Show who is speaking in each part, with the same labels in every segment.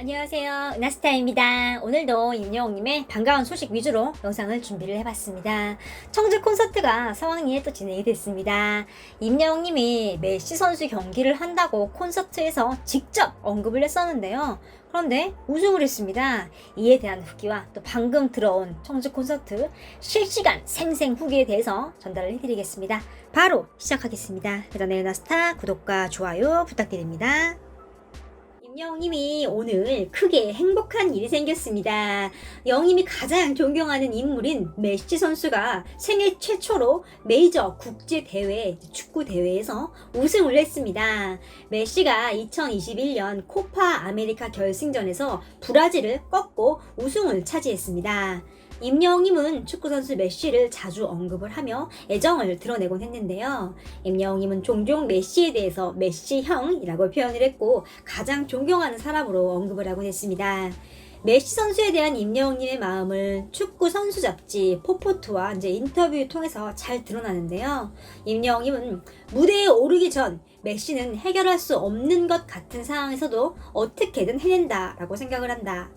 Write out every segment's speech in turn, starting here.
Speaker 1: 안녕하세요. 은하스타입니다. 오늘도 임영웅님의 반가운 소식 위주로 영상을 준비를 해봤습니다. 청주 콘서트가 상황리에 또 진행이 됐습니다. 임영웅님이 메시 선수 경기를 한다고 콘서트에서 직접 언급을 했었는데요. 그런데 우승을 했습니다. 이에 대한 후기와 또 방금 들어온 청주 콘서트 실시간 생생 후기에 대해서 전달을 해드리겠습니다. 바로 시작하겠습니다. 그 전에 은하스타 구독과 좋아요 부탁드립니다. 임영님이 오늘 크게 행복한 일이 생겼습니다. 영님이 가장 존경하는 인물인 메시 선수가 생애 최초로 메이저 국제 대회 축구 대회에서 우승을 했습니다. 메시가 2021년 코파 아메리카 결승전에서 브라질을 꺾고 우승을 차지했습니다. 임영웅님은 축구선수 메시를 자주 언급을 하며 애정을 드러내곤 했는데요. 임영웅님은 종종 메시에 대해서 메시 형이라고 표현을 했고 가장 존경하는 사람으로 언급을 하곤 했습니다. 메시 선수에 대한 임영웅님의 마음을 축구 선수 잡지 포포트와 이제 인터뷰 통해서 잘 드러나는데요. 임영웅님은 무대에 오르기 전 메시는 해결할 수 없는 것 같은 상황에서도 어떻게든 해낸다라고 생각을 한다.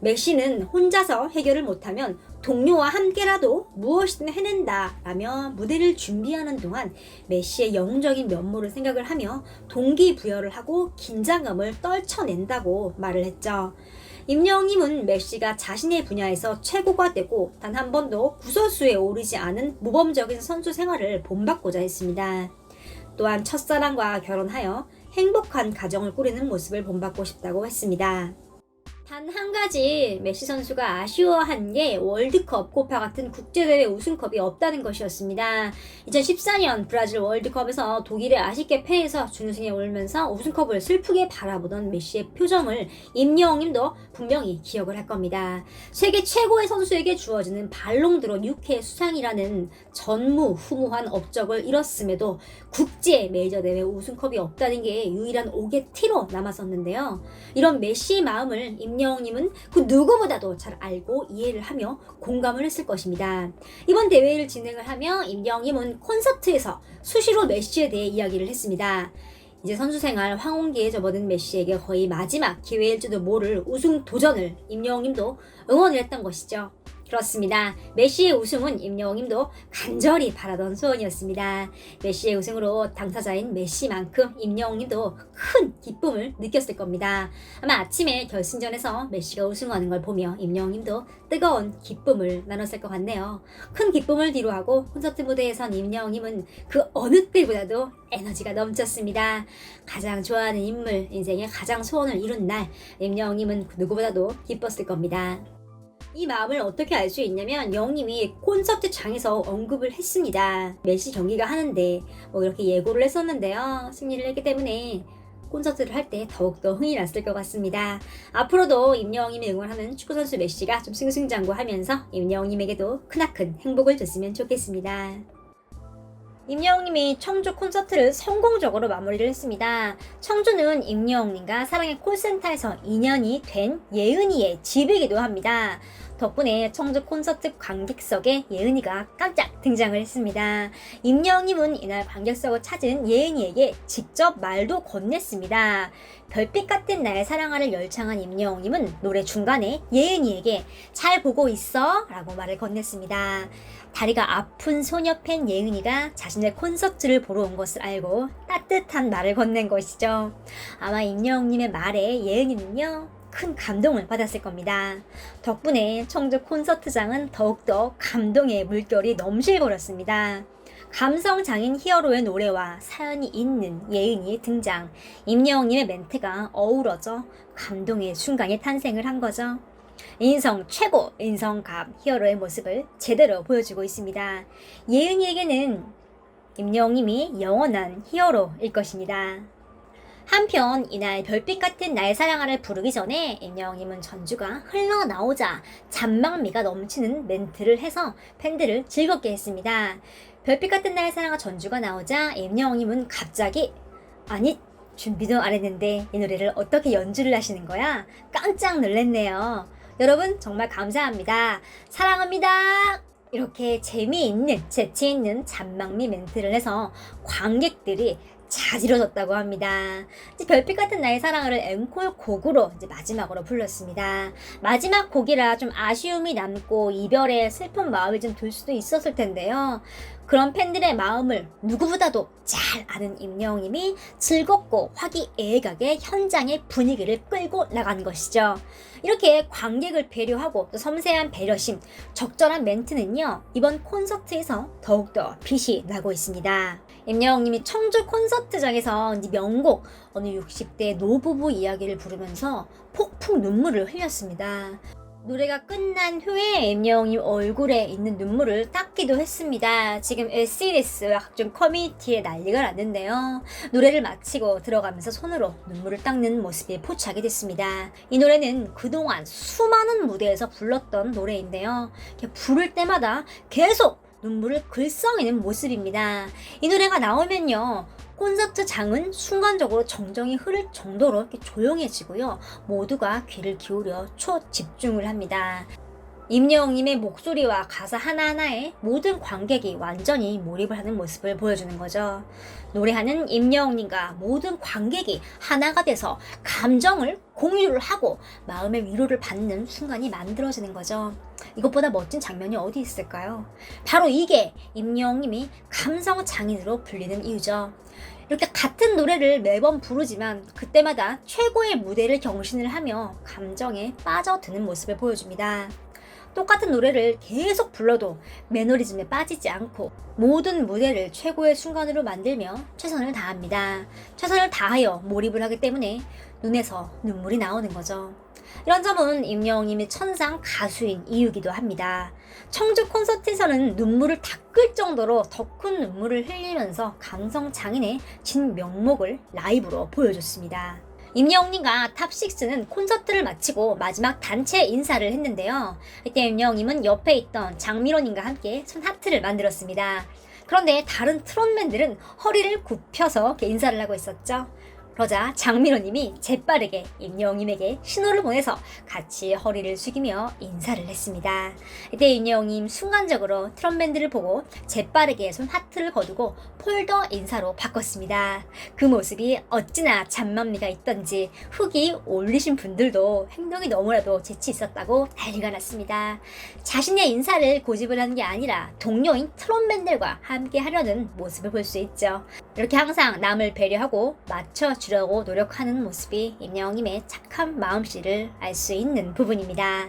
Speaker 1: 메시는 혼자서 해결을 못하면 동료와 함께라도 무엇이든 해낸다 라며 무대를 준비하는 동안 메시의 영웅적인 면모를 생각을 하며 동기부여를 하고 긴장감을 떨쳐낸다고 말을 했죠. 임영웅님은 메시가 자신의 분야에서 최고가 되고 단 한 번도 구설수에 오르지 않은 모범적인 선수 생활을 본받고자 했습니다. 또한 첫사랑과 결혼하여 행복한 가정을 꾸리는 모습을 본받고 싶다고 했습니다. 단 한 가지 메시 선수가 아쉬워한 게 월드컵 코파 같은 국제대회 우승컵이 없다는 것이었습니다. 2014년 브라질 월드컵에서 독일에 아쉽게 패해서 준우승에 오르면서 우승컵을 슬프게 바라보던 메시의 표정을 임영웅님도 분명히 기억을 할 겁니다. 세계 최고의 선수에게 주어지는 발롱드로 6회 수상이라는 전무후무한 업적을 이뤘음에도 국제 메이저 대회 우승컵이 없다는 게 유일한 옥의 티로 남았었는데요. 이런 메시의 마음을 임 영웅님은 그 누구보다도 잘 알고 이해를 하며 공감을 했을 것입니다. 이번 대회를 진행을 하며 임영웅님은 콘서트에서 수시로 메시에 대해 이야기를 했습니다. 이제 선수 생활 황혼기에 접어든 메시에게 거의 마지막 기회일지도 모를 우승 도전을 임영웅님도 응원을 했던 것이죠. 그렇습니다. 메시의 우승은 임영웅님도 간절히 바라던 소원이었습니다. 메시의 우승으로 당사자인 메시만큼 임영웅님도 큰 기쁨을 느꼈을 겁니다. 아마 아침에 결승전에서 메시가 우승하는 걸 보며 임영웅님도 뜨거운 기쁨을 나눴을 것 같네요. 큰 기쁨을 뒤로하고 콘서트 무대에선 임영웅님은 그 어느 때보다도 에너지가 넘쳤습니다. 가장 좋아하는 인물, 인생의 가장 소원을 이룬 날, 임영웅님은 그 누구보다도 기뻤을 겁니다. 이 마음을 어떻게 알 수 있냐면 영님이 콘서트 장에서 언급을 했습니다. 메시 경기가 하는데 뭐 이렇게 예고를 했었는데요. 승리를 했기 때문에 콘서트를 할 때 더욱더 흥이 났을 것 같습니다. 앞으로도 임영웅님이 응원하는 축구선수 메시가 좀 승승장구하면서 임영웅님에게도 크나큰 행복을 줬으면 좋겠습니다. 임영웅님이 청주 콘서트를 성공적으로 마무리를 했습니다. 청주는 임영웅님과 사랑의 콜센터에서 인연이 된 예은이의 집이기도 합니다. 덕분에 청주 콘서트 관객석에 예은이가 깜짝 등장을 했습니다. 임영웅님은 이날 관객석을 찾은 예은이에게 직접 말도 건넸습니다. 별빛 같은 나의 사랑하를 열창한 임영웅님은 노래 중간에 예은이에게 잘 보고 있어 라고 말을 건넸습니다. 다리가 아픈 소녀 팬 예은이가 자신의 콘서트를 보러 온 것을 알고 따뜻한 말을 건넨 것이죠. 아마 임영웅님의 말에 예은이는요, 큰 감동을 받았을 겁니다. 덕분에 청주 콘서트장은 더욱더 감동의 물결이 넘실거렸습니다. 감성 장인 히어로의 노래와 사연이 있는 예은이의 등장, 임영웅님의 멘트가 어우러져 감동의 순간이 탄생을 한 거죠. 인성 최고 인성갑 히어로의 모습을 제대로 보여주고 있습니다. 예은이에게는 임영웅님이 영원한 히어로일 것입니다. 한편 이날 별빛 같은 나의 사랑아를 부르기 전에 임영웅님은 전주가 흘러나오자 잔망미가 넘치는 멘트를 해서 팬들을 즐겁게 했습니다. 별빛 같은 나의 사랑아 전주가 나오자 임영웅님은 갑자기 아니 준비도 안 했는데 이 노래를 어떻게 연주를 하시는 거야? 깜짝 놀랐네요. 여러분 정말 감사합니다. 사랑합니다. 이렇게 재미있는 재치있는 잔망미 멘트를 해서 관객들이 자지러졌다고 합니다. 이제 별빛 같은 나의 사랑을 앵콜 곡으로 이제 마지막으로 불렀습니다. 마지막 곡이라 좀 아쉬움이 남고 이별에 슬픈 마음이 좀 들 수도 있었을 텐데요. 그런 팬들의 마음을 누구보다도 잘 아는 임영웅님이 즐겁고 화기애애하게 현장의 분위기를 끌고 나간 것이죠. 이렇게 관객을 배려하고 또 섬세한 배려심, 적절한 멘트는요, 이번 콘서트에서 더욱더 빛이 나고 있습니다. 임영웅님이 청주 콘서트장에서 이 명곡 어느 60대 노부부 이야기를 부르면서 폭풍 눈물을 흘렸습니다. 노래가 끝난 후에 임영웅님 얼굴에 있는 눈물을 닦기도 했습니다. 지금 SNS와 각종 커뮤니티에 난리가 났는데요. 노래를 마치고 들어가면서 손으로 눈물을 닦는 모습이 포착이 됐습니다. 이 노래는 그동안 수많은 무대에서 불렀던 노래인데요. 부를 때마다 계속 눈물을 글썽이는 모습입니다. 이 노래가 나오면요. 콘서트 장은 순간적으로 정정이 흐를 정도로 조용해지고요. 모두가 귀를 기울여 초집중을 합니다. 임영웅님의 목소리와 가사 하나하나에 모든 관객이 완전히 몰입을 하는 모습을 보여주는 거죠. 노래하는 임영웅님과 모든 관객이 하나가 돼서 감정을 공유를 하고 마음의 위로를 받는 순간이 만들어지는 거죠. 이것보다 멋진 장면이 어디 있을까요? 바로 이게 임영웅님이 감성 장인으로 불리는 이유죠. 이렇게 같은 노래를 매번 부르지만 그때마다 최고의 무대를 경신을 하며 감정에 빠져드는 모습을 보여줍니다. 똑같은 노래를 계속 불러도 매너리즘에 빠지지 않고 모든 무대를 최고의 순간으로 만들며 최선을 다합니다. 최선을 다하여 몰입을 하기 때문에 눈에서 눈물이 나오는 거죠. 이런 점은 임영웅님이 천상 가수인 이유기도 합니다. 청주 콘서트에서는 눈물을 닦을 정도로 더 큰 눈물을 흘리면서 감성 장인의 진 명목을 라이브로 보여줬습니다. 임영웅님과 탑6는 콘서트를 마치고 마지막 단체 인사를 했는데요. 이때 임영웅님은 옆에 있던 장미로님과 함께 손 하트를 만들었습니다. 그런데 다른 트롯맨들은 허리를 굽혀서 인사를 하고 있었죠. 그러자 장민호님이 재빠르게 임영웅님에게 신호를 보내서 같이 허리를 숙이며 인사를 했습니다. 이때 임영웅님 순간적으로 트럼밴드를 보고 재빠르게 손 하트를 거두고 폴더 인사로 바꿨습니다. 그 모습이 어찌나 잔맘미가 있던지 후기 올리신 분들도 행동이 너무나도 재치 있었다고 난리가 났습니다. 자신의 인사를 고집을 하는 게 아니라 동료인 트럼밴들과 함께 하려는 모습을 볼 수 있죠. 이렇게 항상 남을 배려하고 맞춰 주려고 노력하는 모습이 임영웅님의 착한 마음씨를 알 수 있는 부분입니다.